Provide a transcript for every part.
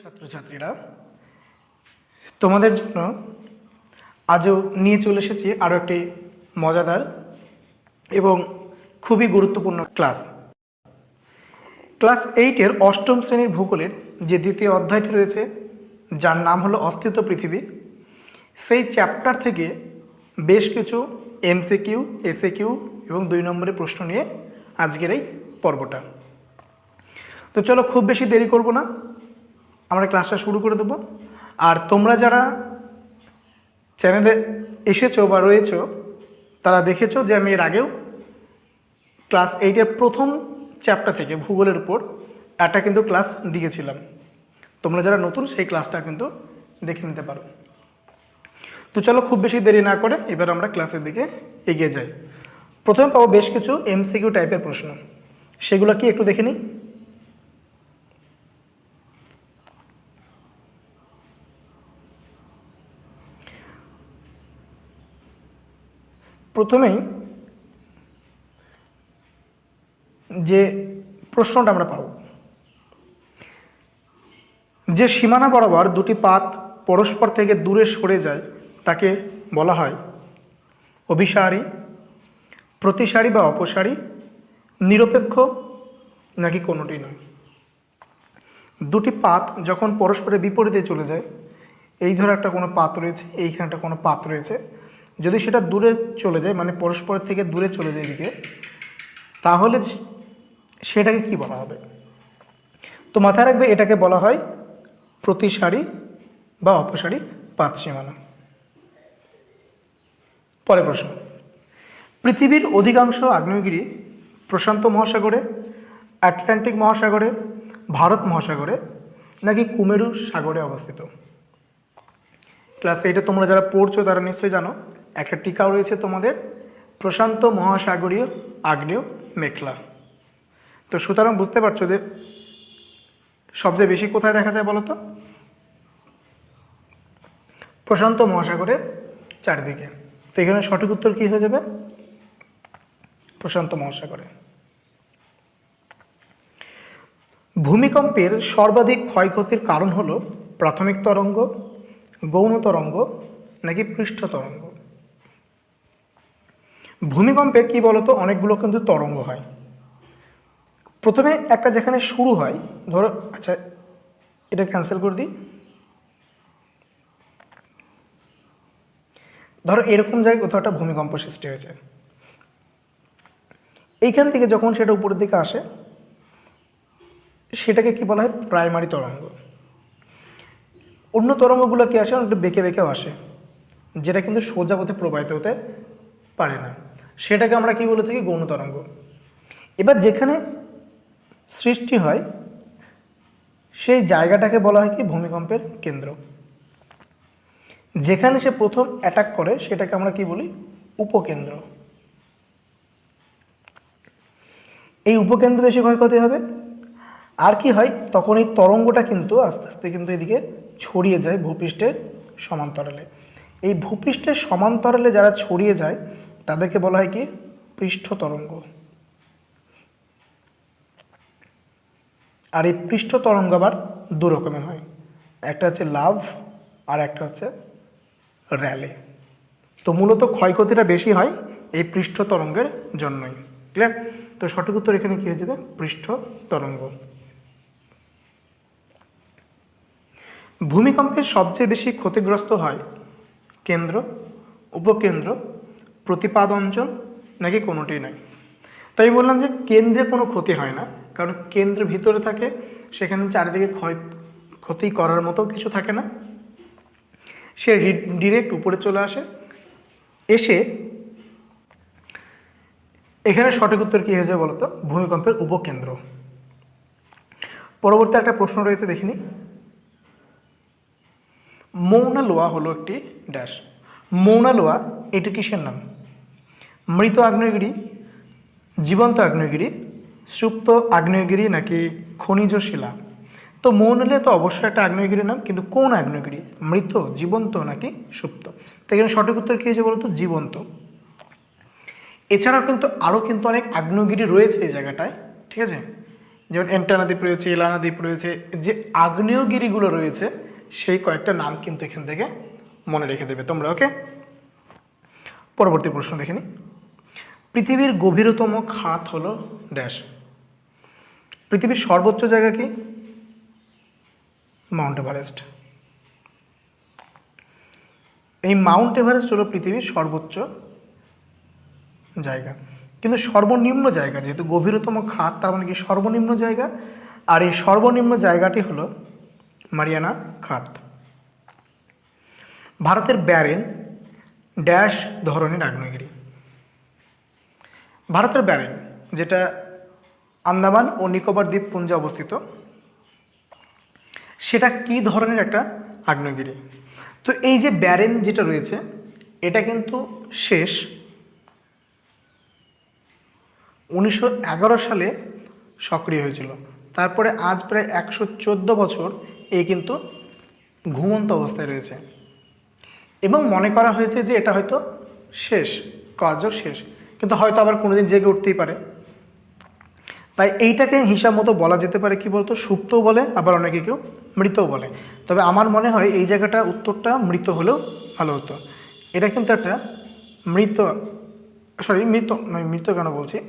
ছাত্রছাত্রীরা, তোমাদের জন্য আজও নিয়ে চলে এসেছি আরও একটি মজাদার এবং খুবই গুরুত্বপূর্ণ ক্লাস। ক্লাস এইটের অষ্টম শ্রেণির ভূগোলের যে দ্বিতীয় অধ্যায়টি রয়েছে, যার নাম হলো অস্তিত্ব পৃথিবী, সেই চ্যাপ্টার থেকে বেশ কিছু এমসিকিউ এসএকিউ এবং দুই নম্বরের প্রশ্ন নিয়ে আজকের এই পর্বটা। তো চলো খুব বেশি দেরি করব না আমরা ক্লাসটা শুরু করে দেবো। আর তোমরা যারা চ্যানেলে এসেছ বা রয়েছো, তারা দেখেছ যে আমি এর আগেও ক্লাস এইটের প্রথম চ্যাপ্টার থেকে ভূগোলের উপর একটা কিন্তু ক্লাস দিয়েছিলাম। তোমরা যারা নতুন, সেই ক্লাসটা কিন্তু দেখে নিতে পারো। তো চলো খুব বেশি দেরি না করে এবার আমরা ক্লাসের দিকে এগিয়ে যাই। প্রথমে পাবো বেশ কিছু এমসিকিউ টাইপের প্রশ্ন। সেগুলো কি একটু দেখে নিই? প্রথমেই যে প্রশ্নটা আমরা পাব। যে সীমানা বরাবর দুটি পাত পরস্পর থেকে দূরে সরে যায়, তাকে বলা হয় অভিসারী, প্রতিসারী বা অপসারী, নিরপেক্ষ নাকি কোনোটি নয়। দুটি পাত যখন পরস্পরের বিপরীতে চলে যায়, এই ধরে একটা কোনো পাত রয়েছে, এইখানে একটা কোনো পাত রয়েছে যদি সেটা দূরে চলে যায় মানে পরস্পরের থেকে দূরে চলে যায় এদিকে, তাহলে সেটাকে কি বলা হবে? তো মাথায় রাখবে, এটাকে বলা হয় প্রতিসারী বা অপসারী পাত সীমানা। পরে প্রশ্ন। পৃথিবীর অধিকাংশ আগ্নেয়গিরি প্রশান্ত মহাসাগরে, আটলান্টিক মহাসাগরে, ভারত মহাসাগরে, নাকি কুমেরু সাগরে অবস্থিত? ক্লাস এইটে তোমরা যারা পড়ছো তারা নিশ্চয়ই জানো। একটা টিকাও রয়েছে তোমাদের, প্রশান্ত মহাসাগরীয় আগ্নেয় মেঘলা তো সুতরাং বুঝতে পারছ যে সবচেয়ে বেশি কোথায় দেখা যায় বলো তো প্রশান্ত মহাসাগরের চারিদিকে। তো এখানে সঠিক উত্তর কী হয়ে যাবে? প্রশান্ত মহাসাগরে। ভূমিকম্পের সর্বাধিক ক্ষয়ক্ষতির কারণ হলো প্রাথমিক তরঙ্গ, গৌণ তরঙ্গ, নাকি পৃষ্ঠ তরঙ্গ? ভূমিকম্পে কি বলতো, অনেকগুলো কিন্তু তরঙ্গ হয়। প্রথমে একটা যেখানে শুরু হয়, ধরো আচ্ছা এটা ক্যান্সেল করে দিই। ধরো, এরকম জায়গায় কোথাও একটা ভূমিকম্প সৃষ্টি হয়েছে। এইখান থেকে যখন সেটা উপরের দিকে আসে, সেটাকে কি বলা হয় প্রাইমারি তরঙ্গ। অন্য তরঙ্গগুলো কি আসে, অনেকটা বেঁকে বেঁকেও আসে, যেটা কিন্তু সোজা পথে প্রবাহিত হতে পারে না। সেটাকে আমরা কি বলে থাকি? গৌণ তরঙ্গ। এবার যেখানে সৃষ্টি হয়, সেই জায়গাটাকে বলা হয় কি? ভূমিকম্পের কেন্দ্র। যেখানে সে প্রথম অ্যাটাক করে, সেটাকে আমরা কি বলি? উপকেন্দ্র। এই উপকেন্দ্র বেশি ক্ষয়ক্ষতি হবে। আর কি হয়? তখন এই তরঙ্গটা কিন্তু আস্তে আস্তে কিন্তু এদিকে ছড়িয়ে যায় ভূপৃষ্ঠের সমান্তরালে। এই ভূপৃষ্ঠের সমান্তরালে যারা ছড়িয়ে যায় তাদেরকে বলা হয় কি? পৃষ্ঠ তরঙ্গ আর এই পৃষ্ঠ তরঙ্গ আবার দু রকমের হয়। একটা হচ্ছে লাভ, আর একটা হচ্ছে র্যালে তো মূলত ক্ষয়ক্ষতিটা বেশি হয় এই পৃষ্ঠ তরঙ্গের জন্যই। ক্লিয়ার তো সঠিক উত্তর এখানে কী হয়ে যাবে? পৃষ্ঠ তরঙ্গ ভূমিকম্পে সবচেয়ে বেশি ক্ষতিগ্রস্ত হয় কেন্দ্র, উপকেন্দ্র প্রতিপাদ অঞ্চল নাকি কোনোটি নাই। তাই বললাম যে কেন্দ্রে কোনো ক্ষতি হয় না, কারণ কেন্দ্রের ভিতরে থাকে, সেখানে চারিদিকে ক্ষয়, ক্ষতি করার মতো কিছু থাকে না। সে ডিরেক্ট উপরে চলে আসে। এসে এখানে সঠিক উত্তর কী হয়েছে বলতো? ভূমিকম্পের উপকেন্দ্র। পরবর্তী একটা প্রশ্ন রয়েছে দেখিনি মৌনালোয়া হলো একটি ড্যাশ মৌনালোয়া এটি কিসের নাম? মৃত আগ্নেয়গিরি, জীবন্ত আগ্নেয়গিরি, সুপ্ত আগ্নেয়গিরি নাকি খনিজ শিলা? তো মৌনালে তো অবশ্যই একটা আগ্নেয়গিরির নাম, কিন্তু কোন আগ্নেয়গিরি? মৃত, জীবন্ত নাকি সুপ্ত? তো এখানে সঠিক উত্তর কী হয়েছে বলতো? জীবন্ত। এছাড়াও কিন্তু আরও কিন্তু অনেক আগ্নেয়গিরি রয়েছে এই জায়গাটায়, ঠিক আছে? যেমন এন্টানা দ্বীপ রয়েছে এলানা দ্বীপ রয়েছে, যে আগ্নেয়গিরিগুলো রয়েছে, সেই কয়েকটা নাম কিন্তু এখান থেকে মনে রেখে দেবে তোমরা, ওকে? পরবর্তী প্রশ্ন দেখে নিই পৃথিবীর গভীরতম খাত হলো ড্যাশ। পৃথিবীর সর্বোচ্চ জায়গা কি? Mount Everest. এই মাউন্ট এভারেস্ট হলো পৃথিবীর সর্বোচ্চ জায়গা। কিন্তু সর্বনিম্ন জায়গা, যেহেতু গভীরতম খাত, তার মানে কি সর্বনিম্ন জায়গা? আর এই সর্বনিম্ন জায়গাটি হলো মারিয়ানা খাত। ভারতের ব্যারেন ড্যাশ ধরনের আগ্নেয়গিরি। ভারতের ব্যারেন যেটা আন্দামান ও নিকোবর দ্বীপপুঞ্জে অবস্থিত, সেটা কি ধরনের একটা আগ্নেয়গিরি? তো এই যে ব্যারেন যেটা রয়েছে, এটা কিন্তু শেষ উনিশশো এগারো সালে সক্রিয় হয়েছিল। তারপরে আজ প্রায় একশো চোদ্দ বছর এই কিন্তু ঘুমন্ত অবস্থায় রয়েছে। এবং মনে করা হয়েছে যে এটা হয়তো শেষ, কার্য শেষ। কিন্তু হয়তো আবার কোনোদিন জেগে উঠতেই পারে। তাই এইটাকে হিসাব মতো বলা যেতে পারে কি বলতো? সুপ্তও বলে, আবার অনেকে কেউ মৃতও বলে। তবে আমার মনে হয় এই জায়গাটা উত্তরটা মৃত হলেও ভালো হতো। এটা কিন্তু একটা মৃত সরি মৃত নয়, মৃত কেন বলছি?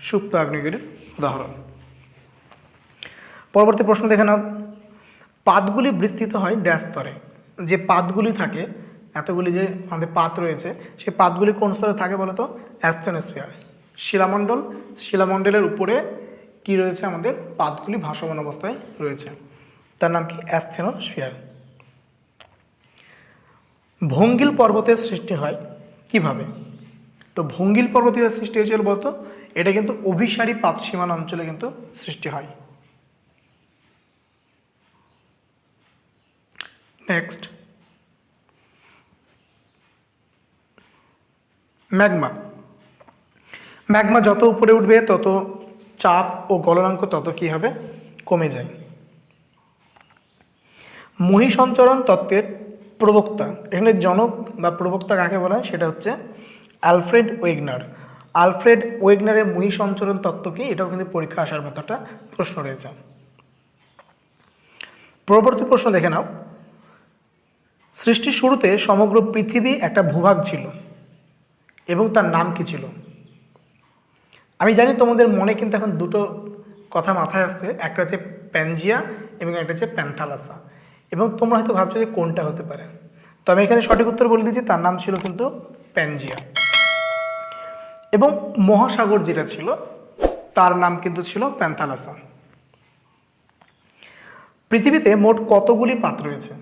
সুপ্ত আগ্নেয়গিরির উদাহরণ। পরবর্তী প্রশ্ন দেখে নাও। পাতগুলি বিস্তৃত হয় ড্যাশ স্তরে। যে পাতগুলি থাকে এতগুলি যে আমাদের পাত রয়েছে, সেই পাতগুলি কোন স্তরে থাকে বলতো? অ্যাস্থেনোস্ফিয়ার। শিলামণ্ডল, শিলামণ্ডলের উপরে কি রয়েছে আমাদের? পাতগুলি ভাসমান অবস্থায় রয়েছে। তার নাম কি? অ্যাস্থেনোস্ফিয়ার। ভঙ্গিল পর্বতের সৃষ্টি হয় কীভাবে? তো ভঙ্গিল পর্বতের সৃষ্টি হয়েছিল বলতো, এটা কিন্তু অভিসারী পাত সীমানা অঞ্চলে কিন্তু সৃষ্টি হয়। নেক্সট। ম্যাগমা। ম্যাগমা যত উপরে উঠবে, তত চাপ ও গলনাঙ্ক তত কি হবে? কমে যায়। মহি সঞ্চরণ তত্ত্বের প্রবক্তা, এখানে জনক বা প্রবক্তা কাকে বলা হয়? সেটা হচ্ছে অ্যালফ্রেড ওয়েগনার। আলফ্রেড ওয়েগনারের মহি সঞ্চরণ তত্ত্ব কি? এটাও কিন্তু পরীক্ষা আসার মতো একটা প্রশ্ন রয়েছে। পরবর্তী প্রশ্ন দেখে নাও। সৃষ্টির শুরুতে সমগ্র পৃথিবী একটা ভূভাগ ছিল। এবং তার নাম কি ছিল? আমি জানি তোমাদের মনে কিন্তু এখন দুটো কথা মাথায় আসছে, একটা হচ্ছে প্যানজিয়া এবং একটা হচ্ছে প্যান্থালাসা এবং তোমরা হয়তো ভাবছ যে কোনটা হতে পারে। তো আমি এখানে সঠিক উত্তর বলে দিচ্ছি, তার নাম ছিল কিন্তু প্যানজিয়া এবং মহাসাগর যেটা ছিল, তার নাম কিন্তু ছিল প্যান্থালাসা পৃথিবীতে মোট কতগুলি পাত রয়েছে?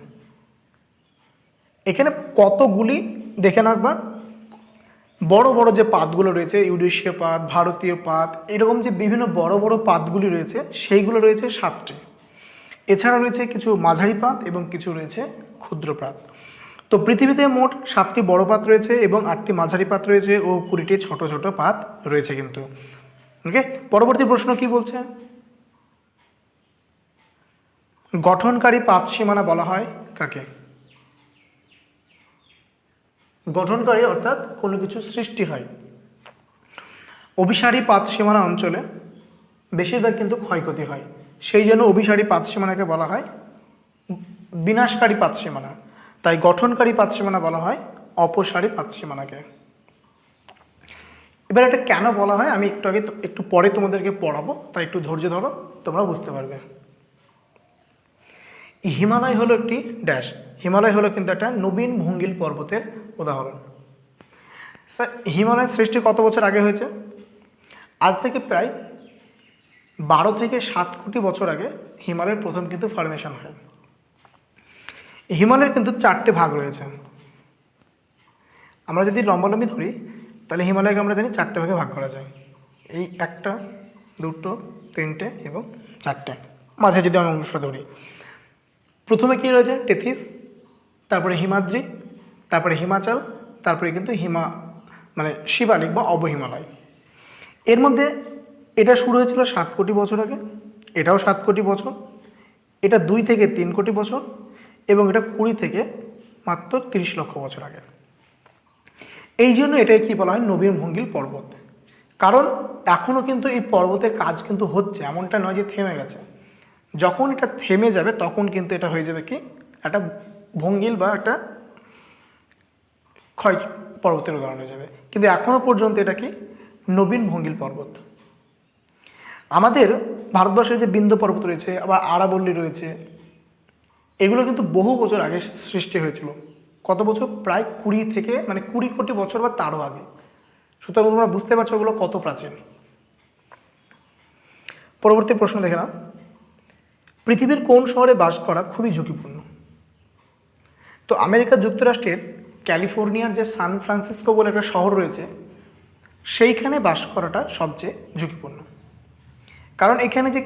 এখানে কতগুলি, দেখে নাও একবার। বড় বড় যে পাতগুলো রয়েছে, ইউরেশীয় পাত, ভারতীয় পাত, এরকম যে বিভিন্ন বড় বড় পাতগুলি রয়েছে, সেইগুলো রয়েছে সাতটি। এছাড়া রয়েছে কিছু মাঝারি পাত এবং কিছু রয়েছে ক্ষুদ্র পাত। তো পৃথিবীতে মোট সাতটি বড় পাত রয়েছে এবং আটটি মাঝারি পাত রয়েছে ও কুড়িটি ছোট ছোট পাত রয়েছে কিন্তু। ওকে পরবর্তী প্রশ্ন কি বলছে? গঠনকারী পাত সীমানা বলা হয় কাকে? গঠনকারী অর্থাৎ কোনো কিছু সৃষ্টি হয়। অভিসারী পাত সীমানা অঞ্চলে বেশিরভাগ কিন্তু ক্ষয়ক্ষতি হয়। সেই জন্য অভিসারী পাত সীমানাকে বলা হয় বিনাশকারী পাত সীমানা। তাই গঠনকারী পাত সীমানা বলা হয় অপসারী পাত সীমানাকে। এবার এটা কেন বলা হয়? আমি একটু আগে একটু পরে তোমাদেরকে পড়াবো, তাই একটু ধৈর্য ধরো তোমরা বুঝতে পারবে। হিমালয় হলো একটি ড্যাশ হিমালয় হলো কিন্তু একটা নবীন ভঙ্গিল পর্বতের উদাহরণ। স্যার হিমালয়ের সৃষ্টি কত বছর আগে হয়েছে? আজ থেকে প্রায় বারো থেকে সাত কোটি বছর আগে হিমালয়ের প্রথম কিন্তু ফরমেশন হয়। হিমালয়ের কিন্তু চারটে ভাগ রয়েছে। আমরা যদি লম্বালম্বি ধরি, তাহলে হিমালয়কে আমরা জানি চারটে ভাগে ভাগ করা যায়। এই একটা, দুটো, তিনটে এবং চারটে। মাঝে যদি আমি অংশটা ধরি। প্রথমে কী রয়েছে? টেথিস তারপরে হিমাদ্রি, তারপরে হিমাচল, তারপরে কিন্তু হিমা মানে শিবালিক বা অবহিমালয়। এর মধ্যে এটা শুরু হয়েছিল সাত কোটি বছর আগে, এটাও সাত কোটি বছর, এটা দুই থেকে তিন কোটি বছর এবং এটা কুড়ি থেকে মাত্র তিরিশ লক্ষ বছর আগে। এই জন্য এটাই কী বলা হয়? নবীন ভঙ্গিল পর্বত। কারণ এখনও কিন্তু এই পর্বতের কাজ কিন্তু হচ্ছে, এমনটা নয় যে থেমে গেছে। যখন এটা থেমে যাবে, তখন কিন্তু এটা হয়ে যাবে কি? একটা ভঙ্গিল বা একটা ক্ষয় পর্বতের উদাহরণ হয়ে যাবে। কিন্তু এখনও পর্যন্ত এটা কি? নবীন ভঙ্গিল পর্বত। আমাদের ভারতবর্ষে যে বিন্দু পর্বত রয়েছে, আবার আরাবল্লী রয়েছে, এগুলো কিন্তু বহু বছর আগে সৃষ্টি হয়েছিল। কত বছর? প্রায় কুড়ি থেকে মানে কুড়ি কোটি বছর বা তারও আগে। সুতরাং তোমরা বুঝতে পারছ ওগুলো কত প্রাচীন। পরবর্তী প্রশ্ন দেখে নাও। পৃথিবীর কোন শহরে বাস করা খুবই ঝুঁকিপূর্ণ? তো আমেরিকা যুক্তরাষ্ট্রের ক্যালিফোর্নিয়ার যে সান ফ্রান্সিসকো বলে একটা শহর রয়েছে, সেইখানে বাস করাটা সবচেয়ে ঝুঁকিপূর্ণ। কারণ এখানে যে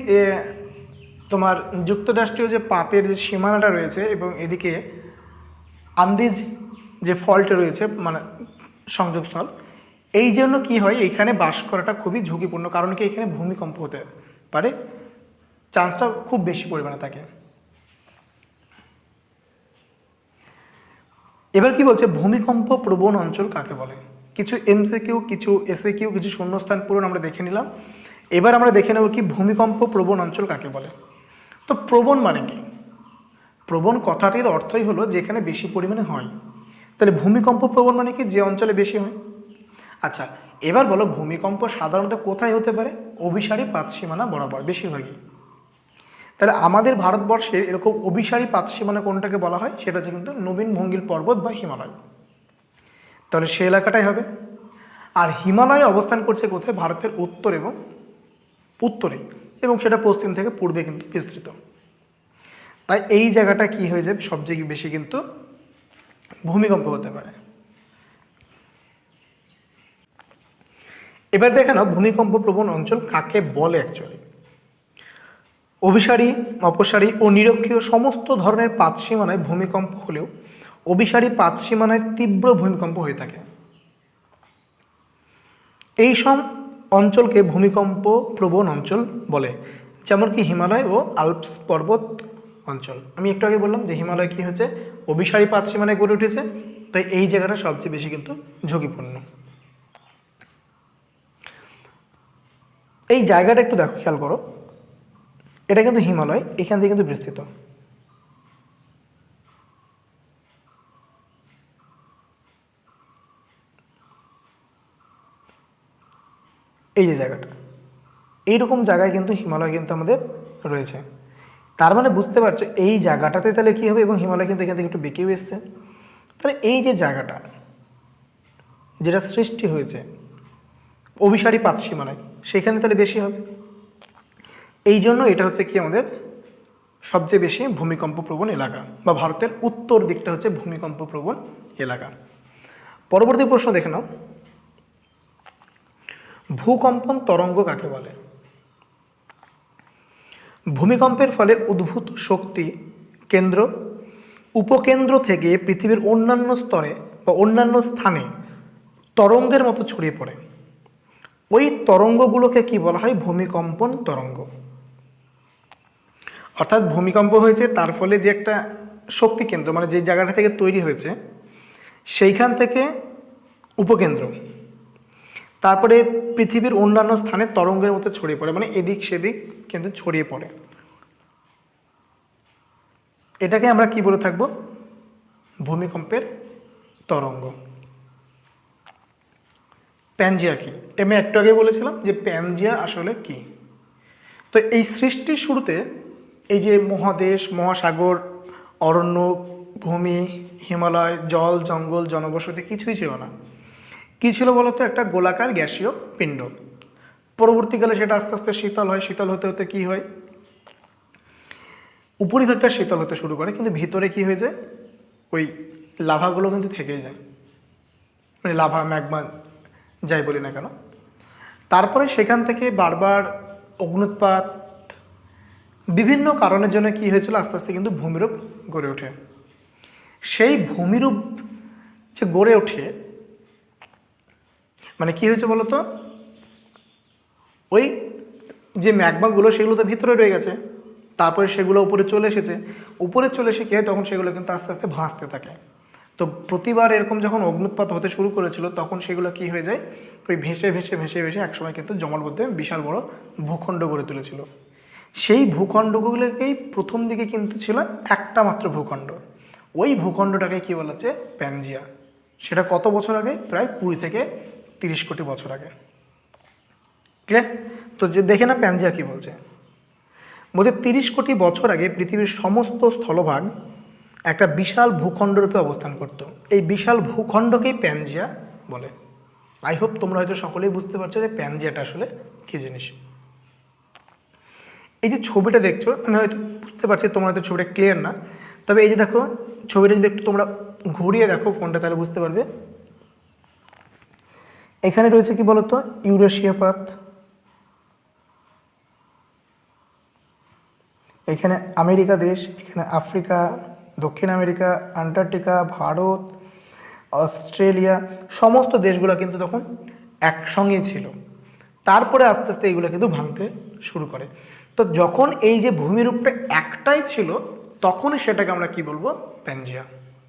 তোমার যুক্তরাষ্ট্রীয় যে পাতের যে সীমানাটা রয়েছে এবং এদিকে আন্দিজ যে ফল্ট রয়েছে মানে সংযোগস্থল, এই জন্য কি হয় এখানে বাস করাটা খুবই ঝুঁকিপূর্ণ, কারণ কি এখানে ভূমিকম্প হতে পারে, চান্সটা খুব বেশি পরিমাণে থাকে। এবার কি বলছে? ভূমিকম্প প্রবণ অঞ্চল কাকে বলে? কিছু এমসে এমসিকিউ কিছু এসএকিউ কিছু শূন্যস্থান পূরণ আমরা দেখে নিলাম। এবার আমরা দেখে নেব কি ভূমিকম্প প্রবণ অঞ্চল কাকে বলে। তো প্রবণ মানে কি? প্রবণ কথাটির অর্থই হলো যেখানে বেশি পরিমাণে হয়। তাহলে ভূমিকম্প প্রবণ মানে কি? যে অঞ্চলে বেশি হয়। আচ্ছা এবার বলো ভূমিকম্প সাধারণত কোথায় হতে পারে? অভিসারী পাত সীমানা বরাবর, বেশিরভাগই। তাহলে আমাদের ভারতবর্ষের এরকম অভিসারী পাত সীমানা কোনটাকে বলা হয়? সেটা হচ্ছে কিন্তু নবীন ভঙ্গিল পর্বত বা হিমালয়। তাহলে সে এলাকাটাই হবে। আর হিমালয় অবস্থান করছে কোথায়? ভারতের উত্তর এবং উত্তরে। এবং সেটা পশ্চিম থেকে পূর্বে কিন্তু বিস্তৃত। তাই এই জায়গাটা কি হয়ে যাবে? সবচেয়ে বেশি কিন্তু ভূমিকম্প হতে পারে। এবার দেখে নাও ভূমিকম্প প্রবণ অঞ্চল কাকে বলে অ্যাকচুয়ালি অভিসারী অপসারী ও নিরক্ষীয় সমস্ত ধরনের পাত সীমানায় ভূমিকম্প হলেও অভিসারী পাত সীমানায় তীব্র ভূমিকম্প হয়ে থাকে। এই সব অঞ্চলকে ভূমিকম্প প্রবণ অঞ্চল বলে যেমন কি হিমালয় ও আলপস পর্বত অঞ্চল। আমি একটু আগে বললাম যে হিমালয় কি হচ্ছে? অভিসারী পাত সীমানায় গড়ে উঠেছে, তাই এই জায়গাটা সবচেয়ে বেশি কিন্তু ঝুঁকিপূর্ণ। এই জায়গাটা একটু দেখো, খেয়াল করো। এটা কিন্তু হিমালয়, এখান থেকে কিন্তু বিস্তৃত। এই যে জায়গাটা, এইরকম জায়গায় কিন্তু হিমালয় কিন্তু আমাদের রয়েছে। তার মানে বুঝতে পারছ, এই জায়গাটাতে তাহলে কী হবে এবং হিমালয় কিন্তু এখান থেকে একটু বেঁকেও এসছে। তাহলে এই যে জায়গাটা, যেটা সৃষ্টি হয়েছে, অভিসারী পাত সীমানায় সেখানে তাহলে বেশি হবে। এই জন্য এটা হচ্ছে কি আমাদের সবচেয়ে বেশি ভূমিকম্প প্রবণ এলাকা বা ভারতের উত্তর দিকটা হচ্ছে ভূমিকম্প প্রবণ এলাকা। পরবর্তী প্রশ্ন দেখে নাও। ভূকম্পন তরঙ্গ কাকে বলে? ভূমিকম্পের ফলে উদ্ভূত শক্তি কেন্দ্র, উপকেন্দ্র থেকে পৃথিবীর অন্যান্য স্তরে বা অন্যান্য স্থানে তরঙ্গের মতো ছড়িয়ে পড়ে। ওই তরঙ্গগুলোকে কি বলা হয়? ভূমিকম্পন তরঙ্গ। অর্থাৎ ভূমিকম্প হয়েছে, তার ফলে যে একটা শক্তি কেন্দ্র মানে যে জায়গাটা থেকে তৈরি হয়েছে, সেইখান থেকে উপকেন্দ্র। তারপরে পৃথিবীর অন্যান্য স্থানে তরঙ্গের মতো ছড়িয়ে পড়ে মানে এদিক সেদিক কিন্তু ছড়িয়ে পড়ে। এটাকে আমরা কি বলে থাকব? ভূমিকম্পের তরঙ্গ। প্যানজিয়া কি? আমি একটু আগে বলেছিলাম যে প্যানজিয়া আসলে কি? তো এই সৃষ্টির শুরুতে এই যে মহাদেশ, মহাসাগর, অরণ্য, ভূমি, হিমালয়, জল, জঙ্গল, জনবসতি কিছুই ছিল না। কী ছিল বলতো? একটা গোলাকার গ্যাসীয় পিণ্ড। পরবর্তীকালে সেটা আস্তে আস্তে শীতল হয়। শীতল হতে হতে কী হয়? উপরিভাগটা শীতল হতে শুরু করে, কিন্তু ভিতরে কি হয়ে যায়? ওই লাভাগুলো কিন্তু থেকেই যায়। মানে লাভা, ম্যাগমা, যাই বলি না কেন। তারপরে সেখান থেকে বারবার অগ্নুৎপাত বিভিন্ন কারণের জন্য কি হয়েছিল? আস্তে আস্তে কিন্তু ভূমিরূপ গড়ে ওঠে। সেই ভূমিরূপ যে গড়ে ওঠে মানে কি হয়েছে বলতো? ওই যে ম্যাগমাগুলো সেগুলো তো ভিতরে রয়ে গেছে, তারপরে সেগুলো উপরে চলে এসেছে। উপরে চলে এসে কি হয়? তখন সেগুলো কিন্তু আস্তে আস্তে ভাসতে থাকে। তো প্রতিবার এরকম যখন অগ্নুৎপাত হতে শুরু করেছিল, তখন সেগুলো কি হয়ে যায়? ওই ভেসে ভেসে ভেসে ভেসে একসময় কিন্তু জমাটবদ্ধ বিশাল বড় ভূখণ্ড গড়ে তুলেছিল। সেই ভূখণ্ডগুলোকেই প্রথম দিকে কিন্তু ছিল একটা মাত্র ভূখণ্ড। ওই ভূখণ্ডটাকে কী বলা হচ্ছে প্যানজিয়া। সেটা কত বছর আগে? প্রায় কুড়ি থেকে তিরিশ কোটি বছর আগে। ক্লিয়ার তো যে দেখে না প্যানজিয়া কী বলছে? বলছে তিরিশ কোটি বছর আগে পৃথিবীর সমস্ত স্থলভাগ একটা বিশাল ভূখণ্ডরূপে অবস্থান করত। এই বিশাল ভূখণ্ডকেই প্যানজিয়া বলে। আই হোপ তোমরা হয়তো সকলেই বুঝতে পারছ যে প্যানজিয়াটা আসলে কী জিনিস। এই যে ছবিটা দেখছ, আমি হয়তো বুঝতে পারছি তোমার হয়তো ছবিটা ক্লিয়ার না। তবে এই যে দেখো, ছবিটা যদি একটু তোমরা ঘুরিয়ে দেখো ফোনটা তাহলে বুঝতে পারবে। এখানে রয়েছে কি বলতো? ইউরেশিয়া পাত এখানে আমেরিকা দেশ, এখানে আফ্রিকা, দক্ষিণ আমেরিকা, আন্টার্কটিকা, ভারত, অস্ট্রেলিয়া, সমস্ত দেশগুলো কিন্তু তখন একসঙ্গেই ছিল। তারপরে আস্তে আস্তে এইগুলো কিন্তু ভাঙতে শুরু করে। তো যখন এই যে ভূমিরূপটা একটাই ছিল, তখনই সেটাকে আমরা কি বলব? প্যানজিয়া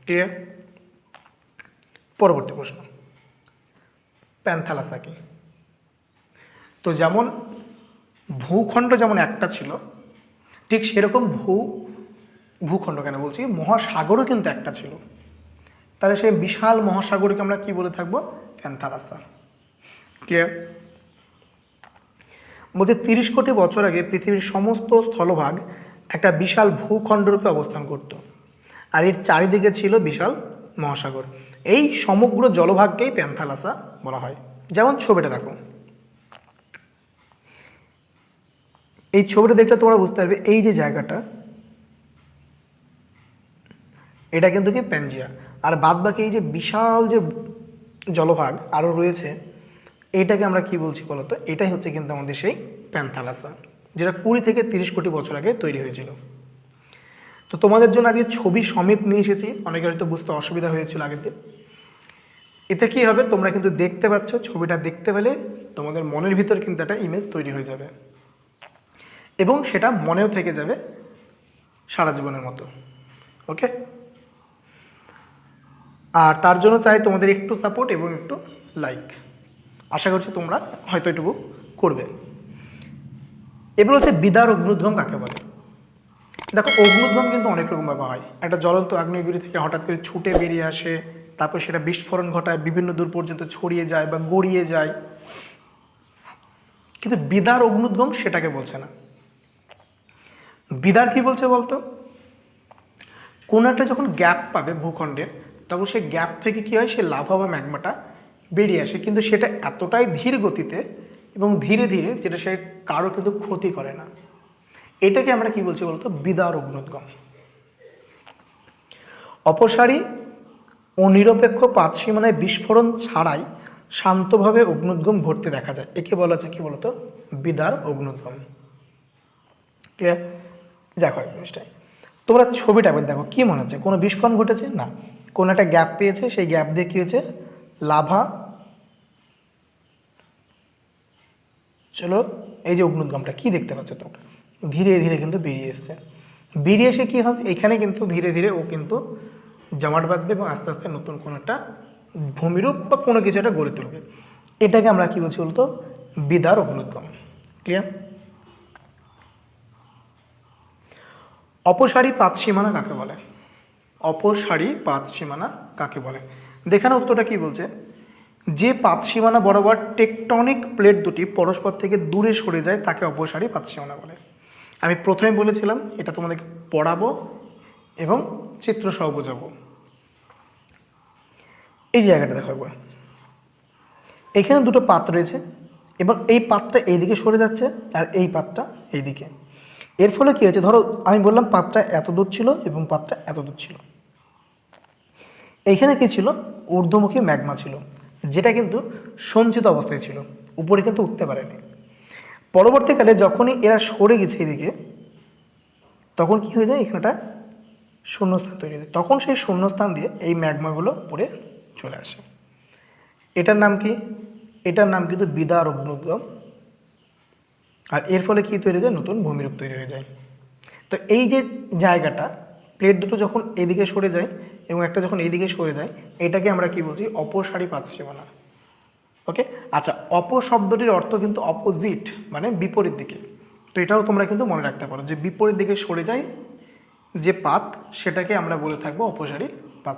ক্লিয়ার পরবর্তী প্রশ্ন। প্যান্থালাসা কি তো যেমন ভূখণ্ড যেমন একটা ছিল, ঠিক সেরকম ভূ, ভূখণ্ড কেন বলছি? মহাসাগরও কিন্তু একটা ছিল। তাহলে সেই বিশাল মহাসাগরকে আমরা কি বলে থাকব? প্যান্থালাসা ক্লিয়ার বলছে, তিরিশ কোটি বছর আগে পৃথিবীর সমস্ত স্থলভাগ একটা বিশাল ভূখণ্ডরূপে অবস্থান করত। আর এর চারিদিকে ছিল বিশাল মহাসাগর। এই সমগ্র জলভাগকেই প্যান্থালাসা বলা হয়। যেমন ছবিটা দেখো। এই ছবিটা দেখলে তোমরা বুঝতে পারবে, এই যে জায়গাটা, এটা কিন্তু কি প্যানজিয়া। আর বাদ বাকি এই যে বিশাল যে জলভাগ আরও রয়েছে এইটাকে আমরা কি বলছি বলতো? এটাই হচ্ছে কিন্তু আমাদের সেই প্যান্থালাসা, যেটা কুড়ি থেকে তিরিশ কোটি বছর আগে তৈরি হয়েছিল। তো তোমাদের জন্য আজকে ছবি সমেত নিয়ে এসেছি অনেকের হয়তো বুঝতে অসুবিধা হয়েছিল আগের দিন। এতে কী হবে, তোমরা কিন্তু দেখতে পাচ্ছ, ছবিটা দেখতে পেলে তোমাদের মনের ভিতর কিন্তু একটা ইমেজ তৈরি হয়ে যাবে। এবং সেটা মনেও থেকে যাবে সারা জীবনের মতো ওকে আর তার জন্য চাই তোমাদের একটু সাপোর্ট এবং একটু লাইক আশা করছি তোমরা হয়তো এটুকু করবে। এবার হচ্ছে বিদার অগ্নুদ্গম কাকে বলে? দেখো, অগ্নুদ্গম কিন্তু অনেক রকমভাবে হয়। একটা জ্বলন্ত আগ্নেয়গিরি থেকে হঠাৎ করে ছুটে বেরিয়ে আসে, তারপর সেটা বিস্ফোরণ ঘটায়, বিভিন্ন দূর পর্যন্ত ছড়িয়ে যায় বা গড়িয়ে যায়। কিন্তু বিদার অগ্নুদ্গম সেটাকে বলছে না। বিদার কি বলছে বলতো? কোনো একটা যখন গ্যাপ পাবে ভূখণ্ডের তখন সেই গ্যাপ থেকে কি হয়? সে লাভা বা ম্যাগমাটা বেরিয়ে আসে, কিন্তু সেটা এতটাই ধীর গতিতে এবং ধীরে ধীরে যেটা সে কারও কিন্তু ক্ষতি করে না। এটাকে আমরা কি বলছি বলতো? বিদার অগ্নুদ্গম। অপসারী ও নিরপেক্ষ পাত সীমানায় বিস্ফোরণ ছাড়াই শান্তভাবে অগ্নুদ্গম ঘটতে দেখা যায়। একে বলা হচ্ছে কি বলতো? বিদার অগ্নুদ্গম। ক্লিয়ার দেখো এক জিনিসটাই। তোমরা ছবিটা দেখো, কি মনে হচ্ছে? কোনো বিস্ফোরণ ঘটেছে? না। কোনো একটা গ্যাপ পেয়েছে, সেই গ্যাপ দিয়ে কী হয়েছে? লাভা চলো, এই যে অগ্নুদ্গমটা কি দেখতে পাচ্ছ তোমরা? ধীরে ধীরে কিন্তু বেরিয়ে এসছে। বেরিয়ে এসে কী হবে? এখানে কিন্তু ধীরে ধীরে ও কিন্তু জামাট বাঁধবে এবং আস্তে আস্তে নতুন কোনো একটা ভূমিরূপ বা কোনো কিছু একটা গড়ে তুলবে। এটাকে আমরা কি বলছি বলতো? বিদার অগ্নুদ্গম ক্লিয়ার অপসারী পাত সীমানা কাকে বলে? অপসারী পাত সীমানা কাকে বলে? দেখানো উত্তরটা কি বলছে? যে পাত সীমানা বরাবর টেকটনিক প্লেট দুটি পরস্পর থেকে দূরে সরে যায়, তাকে অপসারী পাত সীমানা বলে। আমি প্রথমে বলেছিলাম, এটা তোমাদেরকে পড়াবো এবং চিত্র সহ বোঝাবো। এই জায়গাটা দেখো একবার। এখানে দুটো পাত রয়েছে এবং এই পাতটা এইদিকে সরে যাচ্ছে আর এই পাতটা এইদিকে। এর ফলে কী হয়েছে? ধরো, আমি বললাম পাতটা এত দূর ছিল এবং পাতটা এত দূর ছিল। এইখানে কি ছিল? ঊর্ধ্বমুখী ম্যাগমা ছিল। যেটা কিন্তু সঞ্চিত অবস্থায় ছিল, উপরে কিন্তু উঠতে পারেনি। পরবর্তীকালে যখনই এরা সরে গেছে এদিকে, তখন কি হয়ে যায়? এখানটা শূন্যস্থান তৈরি হয় তখন সেই শূন্যস্থান দিয়ে এই ম্যাগমাগুলো উপরে চলে আসে। এটার নাম কি? এটার নাম কিন্তু বিদার অগ্নুদ্গম আর এর ফলে কি তৈরি হয়ে যায়? নতুন ভূমিরূপ তৈরি হয়ে যায়। তো এই যে জায়গাটা, প্লেট দুটো যখন এদিকে সরে যায় এবং একটা যখন এইদিকে সরে যায় এটাকে আমরা কি বলছি? অপসারী পাত সীমানা ওকে আচ্ছা অপ শব্দটির অর্থ কিন্তু অপোজিট মানে বিপরীত দিকে। তো এটাও তোমরা কিন্তু মনে রাখতে পারো যে বিপরীত দিকে সরে যায়, যে পাত, সেটাকে আমরা বলে থাকব অপসারী পাত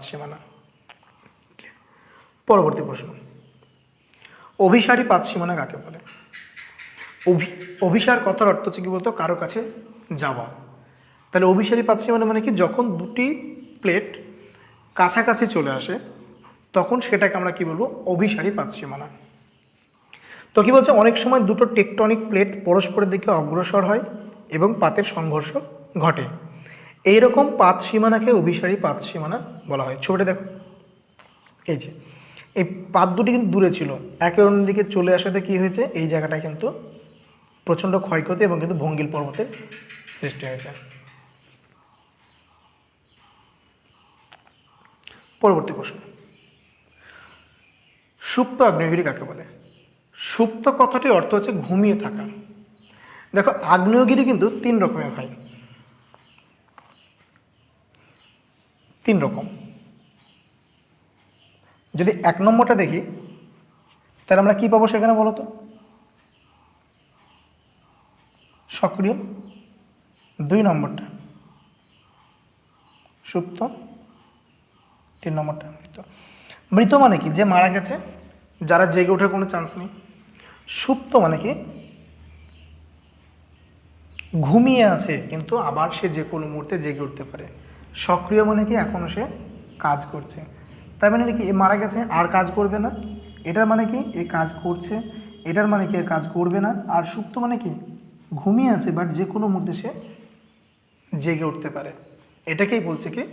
পরবর্তী প্রশ্ন। অভিসারী পাত সীমানা কাকে বলে? অভি, অভিসার কথার অর্থ হচ্ছে কি বলতো? কারও কাছে যাওয়া। তাহলে অভিসারী পাত সীমানা মানে কি? যখন দুটি প্লেট কাছাকাছি চলে আসে, তখন সেটাকে আমরা কি বলব? অভিসারী পাত সীমানা তো কি বলছে? অনেক সময় দুটো টেকটনিক প্লেট পরস্পরের দিকে অগ্রসর হয় এবং পাতের সংঘর্ষ ঘটে। এইরকম পাত সীমানাকে অভিসারী পাত সীমানা বলা হয়। ছবিটা দেখো। এই যে, এই পাত দুটি কিন্তু দূরে ছিল। একে অন্যের দিকে চলে আসাতে কি হয়েছে? এই জায়গাটা কিন্তু প্রচণ্ড ক্ষয়ক্ষতি এবং কিন্তু ভঙ্গিল পর্বতের সৃষ্টি হয়েছে। পরবর্তী প্রশ্ন। সুপ্ত আগ্নেয়গিরি কাকে বলে? সুপ্ত কথাটির অর্থ হচ্ছে ঘুমিয়ে থাকা। দেখো, আগ্নেয়গিরি কিন্তু তিন রকমের হয়। তিন রকম। যদি এক নম্বরটা দেখি, তাহলে আমরা কি পাবো সেখানে বলো তো? সক্রিয়। দুই নম্বরটা। সুপ্ত তিন নম্বরটা মৃত। মৃত মানে কি? যে মারা গেছে, যারা জেগে ওঠার কোনো চান্স নেই। সুপ্ত মানে কি? ঘুমিয়ে আছে, কিন্তু আবার সে যে কোনো মুহূর্তে জেগে উঠতে পারে। সক্রিয় মানে কি? এখনও সে কাজ করছে। তার মানে কি? এ মারা গেছে, আর কাজ করবে না। এটার মানে কি? এ কাজ করছে। এটার মানে কি? এ কাজ করবে না। আর সুপ্ত মানে কি? ঘুমিয়ে আছে বাট যে কোনো মুহূর্তে সে জেগে উঠতে পারে। এটাকেই বলছে কি?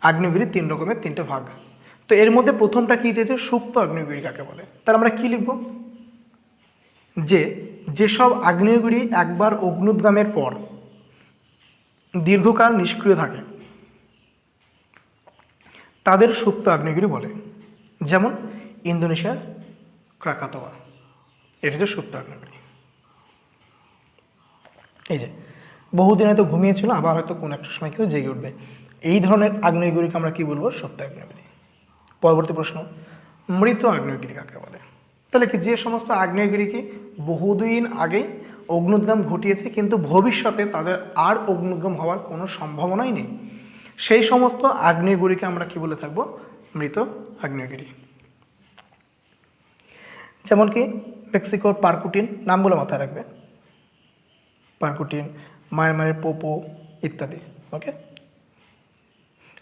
আগ্নেয়গিরির তিন রকমের তিনটে ভাগ। তো এর মধ্যে প্রথমটা কি চেয়েছে? সুপ্ত আগ্নেয়গিরি কাকে বলে? তাহলে আমরা কি লিখব? যে, যেসব আগ্নেয়গিরি একবার অগ্নুদ্গামের পর দীর্ঘকাল নিষ্ক্রিয় থাকে, তাদের সুপ্ত আগ্নেয়গিরি বলে। যেমন ইন্দোনেশিয়ার ক্রাকাতোয়া। এটা হচ্ছে সুপ্ত আগ্নেয়গিরি। এই যে, বহুদিন হয়তো ঘুমিয়েছিল আবার হয়তো কোনো একটা সময় কেউ জেগে উঠবে। এই ধরনের আগ্নেয়গিরিকে আমরা কি বলব? সত্য আগ্নেয়গিরি। পরবর্তী প্রশ্ন, মৃত আগ্নেয়গিরি কাকে বলে? তাহলে কি যে সমস্ত আগ্নেয়গিরিকে বহুদিন আগেই অগ্নুদ্গম ঘটিয়েছে, কিন্তু ভবিষ্যতে তাদের আর অগ্নুদ্গম হওয়ার কোনো সম্ভাবনাই নেই? সেই সমস্ত আগ্নেয়গিরিকে আমরা কি বলে থাকব? মৃত আগ্নেয়গিরি। যেমন কি মেক্সিকোর পার্কুটিন নামগুলো মাথায় রাখবে। পার্কুটিন, মায়ানমারের পোপো ইত্যাদি ওকে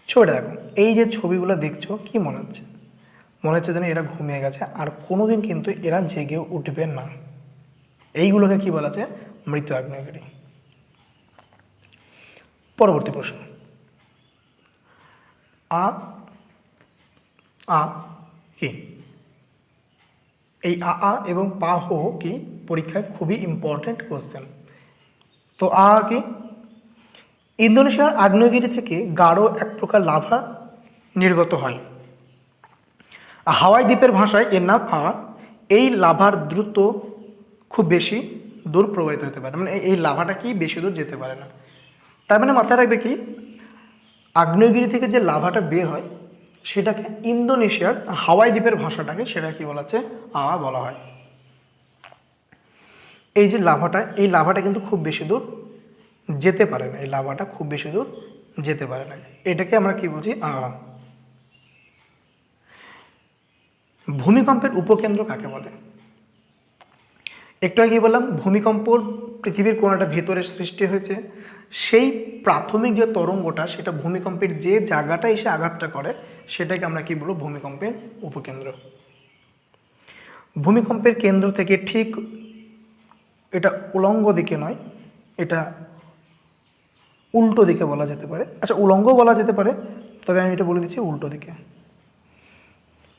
ছবিটা দেখো, এই যে ছবিগুলো দেখছ, কি মনে হচ্ছে? মনে হচ্ছে যেন এরা ঘুমিয়ে গেছে, আর কোনোদিন কিন্তু এরা জেগে উঠবে না। এইগুলোকে কি বলা যায় মৃত আগ্নেয়গিরি। পরবর্তী প্রশ্ন। আ আ, কি? এই আ আ এবং পা, হো কি? পরীক্ষায় খুবই ইম্পর্ট্যান্ট কোশ্চেন তো আ, কি? ইন্দোনেশিয়ার আগ্নেয়গিরি থেকে গাঢ় এক প্রকার লাভা নির্গত হয়। হাওয়াই দ্বীপের ভাষায় এর নাম আ, এই লাভার দ্রুত খুব বেশি দূর প্রবাহিত হতে পারে। মানে এই লাভাটা কি বেশি দূর যেতে পারে না। তার মানে মাথায় রাখবে কি, আগ্নেয়গিরি থেকে যে লাভাটা বের হয়, সেটাকে ইন্দোনেশিয়ার হাওয়াই দ্বীপের ভাষাটাকে সেটা কি বলা হচ্ছে? আ বলা হয়। এই যে লাভাটা, এই লাভাটা কিন্তু খুব বেশি দূর যেতে পারে না, এই লাভাটা খুব বেশি দূর যেতে পারে না। এটাকে আমরা কি বলছি? ভূমিকম্পের উপকেন্দ্র কাকে বলে? একটু আগে বললাম ভূমিকম্পর পৃথিবীর কোনো একটা ভেতরে সৃষ্টি হয়েছে। সেই প্রাথমিক যে তরঙ্গটা, সেটা ভূমিকম্পের যে জায়গাটা এসে আঘাতটা করে, সেটাকে আমরা কি বলব? ভূমিকম্পের উপকেন্দ্র। ভূমিকম্পের কেন্দ্র থেকে ঠিক এটা উলঙ্গ দিকে নয়, এটা উল্টো দিকে বলা যেতে পারে। আচ্ছা উলঙ্গ বলা যেতে পারে, তবে আমি এটা বলে দিচ্ছি উল্টো দিকে।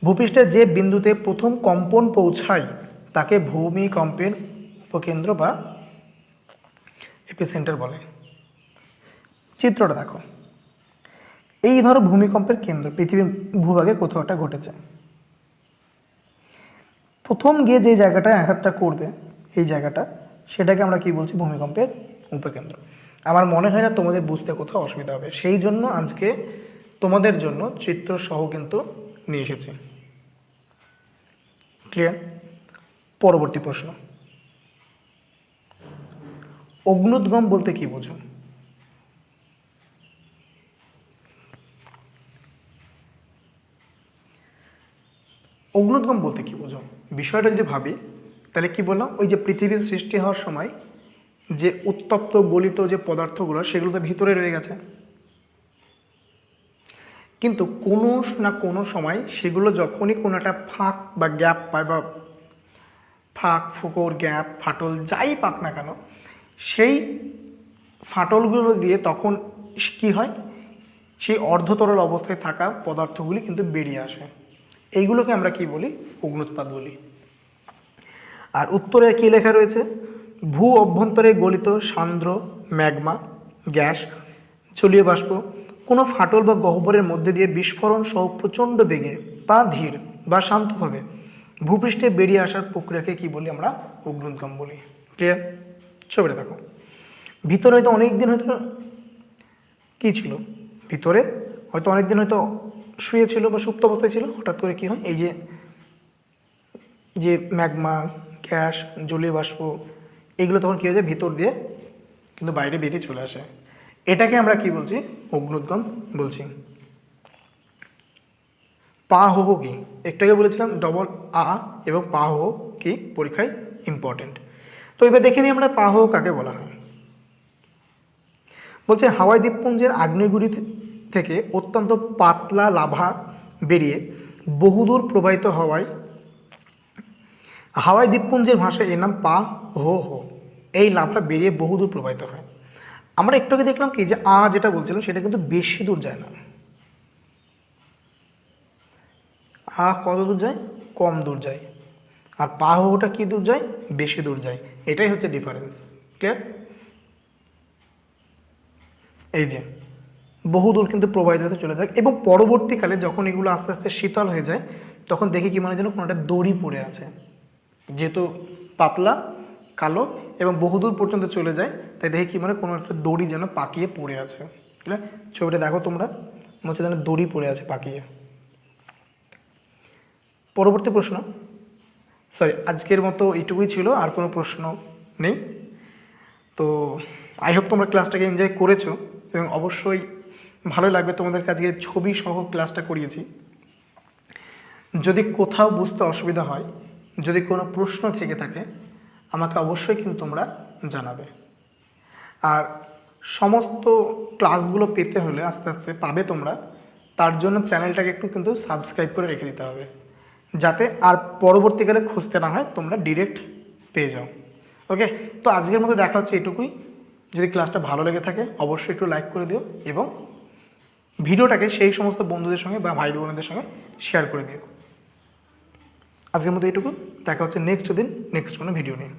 ভূপৃষ্ঠের যে বিন্দুতে প্রথম কম্পন পৌঁছায়, তাকে ভূমিকম্পের উপকেন্দ্র বা এপিসেন্টার বলে। চিত্রটা দেখো। এই ধরো ভূমিকম্পের কেন্দ্র পৃথিবীর ভূভাগে কোথাও একটা ঘটেছে। প্রথম গিয়ে যে জায়গাটায় আঘাতটা করবে, এই জায়গাটা, সেটাকে আমরা কি বলছি? ভূমিকম্পের উপকেন্দ্র। আমার মনে হয় না তোমাদের বুঝতে কোথাও অসুবিধা হবে। সেই জন্য আজকে তোমাদের জন্য চিত্র সহ কিন্তু নিয়ে এসেছি। ক্লিয়ার পরবর্তী প্রশ্ন। অগ্নুদ্গম বলতে কি বোঝো? অগ্নুদ্গম বলতে কি বোঝো? বিষয়টা যদি ভাবি, তাহলে কি বললাম? ওই যে পৃথিবীর সৃষ্টি হওয়ার সময় যে উত্তপ্ত গলিত যে পদার্থগুলো সেগুলো তো ভিতরে রয়ে গেছে। কিন্তু কোনো না কোনো সময় সেগুলো যখনই কোনো একটা ফাঁক বা গ্যাপ পায় বা ফাঁক, ফুকোর, গ্যাপ, ফাটল যাই পাক না কেন, সেই ফাটলগুলো দিয়ে তখন কি হয়? সেই অর্ধতরল অবস্থায় থাকা পদার্থগুলি কিন্তু বেরিয়ে আসে। এইগুলোকে আমরা কি বলি? অগ্নুৎপাত বলি। আর উত্তরে কি লেখা রয়েছে? ভূ অভ্যন্তরে গলিত সান্দ্র, ম্যাগমা, গ্যাস, জলীয় বাষ্প, কোনো ফাটল বা গহ্বরের মধ্যে দিয়ে বিস্ফোরণ সহ প্রচণ্ড বেগে বা ধীর বা শান্তভাবে ভূপৃষ্ঠে বেরিয়ে আসার প্রক্রিয়াকে কি বলি আমরা? অগ্নুদ্গম বলি। ক্লিয়ার ছবিটা দেখো। ভিতরে হয়তো অনেক দিন হয়তো কী ছিল? ভিতরে হয়তো অনেক দিন হয়তো শুয়ে ছিল বা সুপ্ত অবস্থায় ছিল, হঠাৎ করে কী হয়? এই যে যে ম্যাগমা, গ্যাস, জলীয় বাষ্প এগুলো তখন কী হয়ে যায়? ভিতর দিয়ে কিন্তু বাইরে বেরিয়ে চলে আসে। এটাকে আমরা কি বলছি? অগ্নুদ্গম বলছি। পা হো কি? একটু আগে বলেছিলাম ডবল আ এবং পা হো কি? পরীক্ষায় ইম্পর্টেন্ট তো এবার দেখে নিই আমরা পা হো কাকে বলা হয়। বলছে, হাওয়াই দ্বীপপুঞ্জের আগ্নেয়গুড়ি থেকে অত্যন্ত পাতলা লাভা বেরিয়ে বহুদূর প্রবাহিত হওয়ায় হাওয়াই দ্বীপপুঞ্জের ভাষায় এর নাম পা হো হো। এই লাভা বেরিয়ে বহুদূর প্রবাহিত হয়। আমরা একটু আগে দেখলাম কি যে আ যেটা বলছিলাম, সেটা কিন্তু বেশি দূর যায় না। আ কত দূর যায়? কম দূর যায়। আর পা হোটা কি দূর যায়? বেশি দূর যায়। এটাই হচ্ছে ডিফারেন্স ক্লিয়ার এই যে, বহুদূর কিন্তু প্রবাহিত হতে চলে যায় এবং পরবর্তীকালে যখন এগুলো আস্তে আস্তে শীতল হয়ে যায়, তখন দেখি কি মনে হয় যেন কোনো একটা দড়ি পড়ে আছে। যেহেতু পাতলা, কালো এবং বহুদূর পর্যন্ত চলে যায়, তাই দেখে কি মানে কোনো একটা দড়ি যেন পাকিয়ে পড়ে আছে। আছে ছবিটা দেখো তোমরা, মনে হচ্ছে যেন দড়ি পড়ে আছে পাকিয়ে। পরবর্তী প্রশ্ন। সরি আজকের মতো এইটুকুই ছিল, আর কোনো প্রশ্ন নেই। তো আই হোপ তোমরা ক্লাসটাকে এনজয় করেছ, এবং অবশ্যই ভালো লাগবে তোমাদেরকে আজকে ছবি সহ ক্লাসটা করিয়েছি। যদি কোথাও বুঝতে অসুবিধা হয় যদি কোনো প্রশ্ন থেকে থাকে, আমাকে অবশ্যই কিন্তু তোমরা জানাবে। আর সমস্ত ক্লাসগুলো পেতে হলে আস্তে আস্তে পাবে তোমরা, তার জন্য চ্যানেলটাকে একটু কিন্তু সাবস্ক্রাইব করে রেখে দিতে হবে। যাতে আর পরবর্তীকালে খুঁজতে না হয়, তোমরা ডিরেক্ট পেয়ে যাও। ওকে? তো আজকের মতো দেখা হচ্ছে এটুকুই। যদি ক্লাসটা ভালো লেগে থাকে, অবশ্যই একটু লাইক করে দিও এবং ভিডিওটাকে সেই সমস্ত বন্ধুদের সঙ্গে বা ভাই বোনদের সঙ্গে শেয়ার করে দিও। আজকের মতো এইটুকু। দেখা হচ্ছে নেক্সট দিন নেক্সট কোনো ভিডিও নিয়ে।